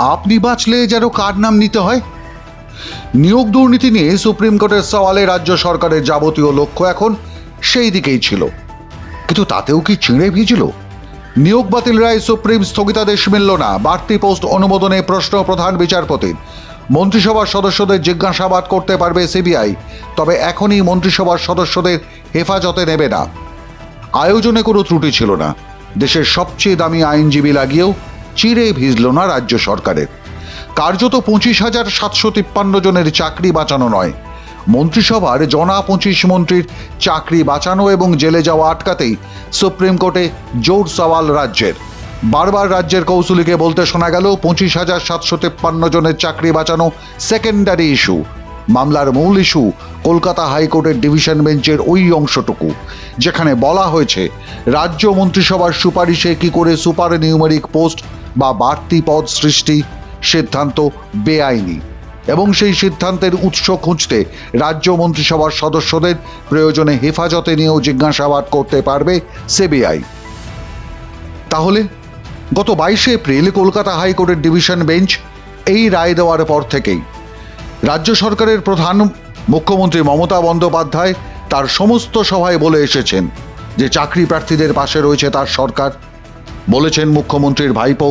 আপনি বাঁচলে যেন কার নাম নিতে হয়? নিয়োগ দুর্নীতি নিয়ে সুপ্রিম কোর্টের সওয়ালে রাজ্য সরকারের যাবতীয় লক্ষ্য এখন সেই দিকেই ছিল। কিন্তু তাতেও কি ছিঁড়ে ভিজল? নিয়োগ বাতিল রায় সুপ্রিম স্থগিতাদেশ মিলল না। বাড়তি পোস্ট অনুমোদনে প্রশ্ন প্রধান বিচারপতির। মন্ত্রিসভার সদস্যদের জিজ্ঞাসাবাদ করতে পারবে সিবিআই, তবে এখনই মন্ত্রিসভার সদস্যদের হেফাজতে নেবে না। আয়োজনে কোনো ত্রুটি ছিল না। দেশের সবচেয়ে দামি আইনজীবী লাগিয়েও চিড়ে ভিজল না রাজ্য সরকারের। কার্যত পঁচিশ হাজার সাতশো তিপ্পান্ন জনের চাকরি বাঁচানো নয়। মন্ত্রিসভার জনা পঁচিশ মন্ত্রীর চাকরি বাঁচানো এবং জেলে যাওয়া আটকাতেই সুপ্রিম কোর্টে জোর সওয়াল রাজ্যের। বারবার রাজ্যের কৌশলীকে বলতে শোনা গেল, পঁচিশ হাজার সাতশো তিপ্পান্ন জনের চাকরি বাঁচানো সেকেন্ডারি ইস্যু মামলার মূল ইস্যু কলকাতা হাইকোর্টের ডিভিশন বেঞ্চের ওই অংশটুকু, যেখানে বলা হয়েছে, রাজ্য মন্ত্রিসভার সুপারিশে কি করে সুপার নিউমেরিক পোস্ট বা বাড়তি পদ সৃষ্টি সিদ্ধান্ত বেআইনি। এবং সেই সিদ্ধান্তের উৎস খুঁজতে রাজ্য মন্ত্রিসভার সদস্যদের প্রয়োজনে হেফাজতে নিয়েও জিজ্ঞাসাবাদ করতে পারবে সিবিআই। তাহলে গত বাইশে এপ্রিল কলকাতা হাইকোর্টের ডিভিশন বেঞ্চ এই রায় দেওয়ার পর থেকেই রাজ্য সরকারের প্রধান মুখ্যমন্ত্রী মমতা বন্দ্যোপাধ্যায় তার সমস্ত সভায় বলে এসেছেন যে চাকরি প্রার্থীদের পাশে রয়েছে তার সরকার। বলেছেন মুখ্যমন্ত্রীর ভাইপো।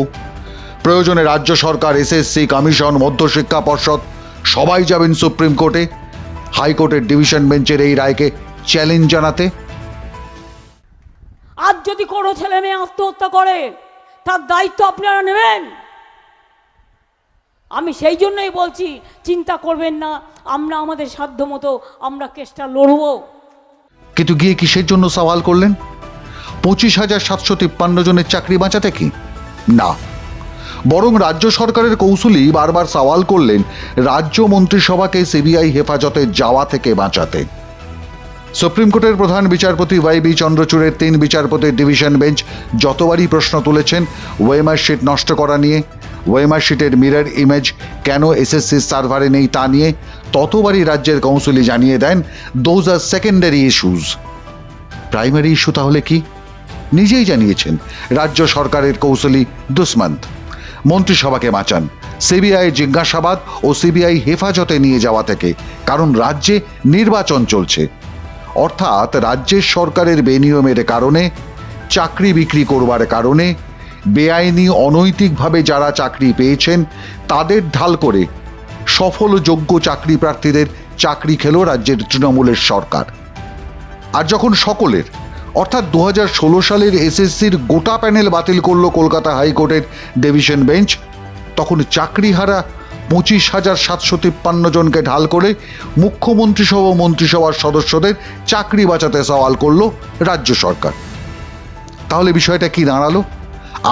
প্রয়োজনে রাজ্য সরকার এসএসসি কমিশন মধ্যশিক্ষা পর্ষদ সবাই যাবেন সুপ্রিম কোর্টে হাইকোর্টের ডিভিশন বেঞ্চের এই রায়কে চ্যালেঞ্জ জানাতে। আজ যদি কোনো ছেলে মেয়ে আত্মহত্যা করে তার দায়িত্ব আপনারা নেবেন? আমি সেই জন্যই বলছি চিন্তা করবেন না আমরা আমাদের সাধ্য মতো আমরা কেসটা লড়বো। কিন্তু গিয়ে কিসের জন্য সওয়াল করলেন? পঁচিশ হাজার সাতশো তিপ্পান্ন জনের চাকরি বাঁচাতে কি? না। বরং রাজ্য সরকারের কৌশলী বারবার সওয়াল করলেন, রাজ্য মন্ত্রিসভাকে সিবিআই হেফাজতে যাওয়া থেকে বাঁচাতে। সুপ্রিম কোর্টের প্রধান বিচারপতি ওয়াই বি চন্দ্রচূড়ের তিন বিচারপতির ডিভিশন বেঞ্চ যতবারই প্রশ্ন তুলেছেন, ওয়েমার শিট নষ্ট করা নিয়ে, ওয়েমার শিটের মিরর ইমেজ কেন এসএসসির সার্ভারে নেই তা নিয়ে ততবারই রাজ্যের কাউন্সিলই জানিয়ে দেন those are secondary issues primary issue তাহলে কি? নিজেই জানিয়েছেন, রাজ্য সরকারের কৌশলী দুষ্মন্ত। মন্ত্রিসভাকে বাঁচান, সিবিআই জিজ্ঞাসাবাদ ও সিবিআই হেফাজতে নিয়ে যাওয়া থেকে, কারণ রাজ্যে নির্বাচন চলছে। অর্থাৎ রাজ্যের সরকারের বেনিয়মের কারণে, চাকরি বিক্রি করবার কারণে, বেআইনি অনৈতিকভাবে যারা চাকরি পেয়েছেন, তাদের ঢাল করে সফল যোগ্য চাকরি প্রার্থীদের চাকরি খেল রাজ্যের তৃণমূলের সরকার। আর যখন সকলের অর্থাৎ দু হাজার ষোলো সালের এসএসসির গোটা প্যানেল বাতিল করল কলকাতা হাইকোর্টের ডিভিশন বেঞ্চ। তখন চাকরিহারা পঁচিশ হাজার সাতশো তিপ্পান্ন জনকে ঢাল করে মুখ্যমন্ত্রী সহ মন্ত্রিসভার সদস্যদের চাকরি বাঁচাতে সওয়াল করল রাজ্য সরকার। তাহলে বিষয়টা কি দাঁড়াল?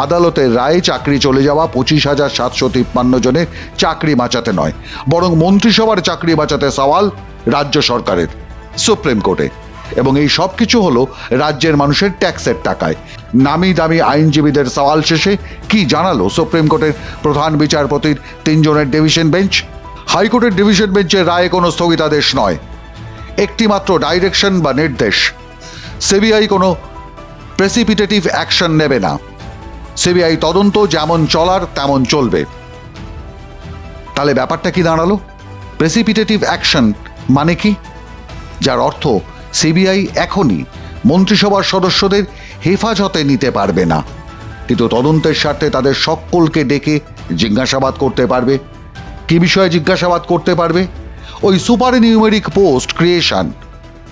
আদালতের রায়ে চাকরি চলে যাওয়া পঁচিশ হাজার সাতশো তিপ্পান্ন জনের চাকরি বাঁচাতে নয়, বরং মন্ত্রিসভার চাকরি বাঁচাতে সওয়াল রাজ্য সরকারের, সুপ্রিম কোর্টে। এবং এই সব কিছু হলো রাজ্যের মানুষের ট্যাক্সের টাকায়। নামি দামি আইনজীবীদের সওয়াল শেষে কি জানালো সুপ্রিম কোর্টের প্রধান বিচারপতির তিনজনের ডিভিশন বেঞ্চ? হাইকোর্টের ডিভিশন বেঞ্চের রায়ে কোনো স্থগিতাদেশ নয়। একটি মাত্র ডাইরেকশন বা নির্দেশ। সিবিআই কোনো প্রেসিপিটেটিভ অ্যাকশন নেবে না। সিবিআই তদন্ত যেমন চলার তেমন চলবে। তাহলে ব্যাপারটা কি দাঁড়াল? প্রেসিপিটেটিভ অ্যাকশন মানে কি? যার অর্থ সিবিআই এখনই মন্ত্রিসভার সদস্যদের হেফাজতে নিতে পারবে না। কিন্তু তদন্তের স্বার্থে তাদের সকলকে ডেকে জিজ্ঞাসাবাদ করতে পারবে। কি বিষয়ে জিজ্ঞাসাবাদ করতে পারবে? ওই সুপার নিউমেরিক পোস্ট ক্রিয়েশন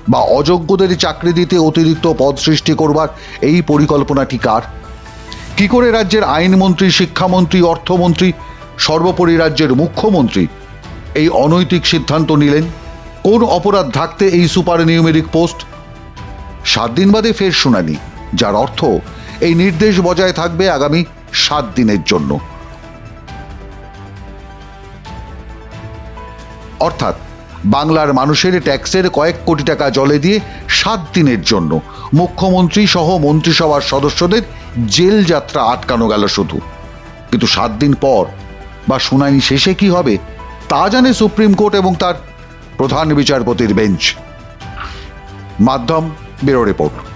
বা অযোগ্যদের চাকরি দিতে অতিরিক্ত পদ সৃষ্টি করবার এই পরিকল্পনাটি কার? কি করে রাজ্যের আইনমন্ত্রী, শিক্ষামন্ত্রী, অর্থমন্ত্রী, সর্বোপরি রাজ্যের মুখ্যমন্ত্রী এই অনৈতিক সিদ্ধান্ত নিলেন? কোন অপরাধ থাকতে এই সুপার নিউমেরিক পোস্ট? সাত দিন বাদে ফের শুনানি, যার অর্থ এই নির্দেশ বজায় থাকবে আগামী সাত দিনের জন্য। অর্থাৎ বাংলার মানুষের ট্যাক্সের কয়েক কোটি টাকা জলে দিয়ে সাত দিনের জন্য মুখ্যমন্ত্রী সহ মন্ত্রিসভার সদস্যদের জেল যাত্রা আটকানো গেল শুধু। কিন্তু সাত দিন পর বা শুনানি শেষে কি হবে, তা জানে সুপ্রিম কোর্ট এবং তার প্রধান বিচারপতির বেঞ্চ। মাধ্যম ব্যুরো রিপোর্ট।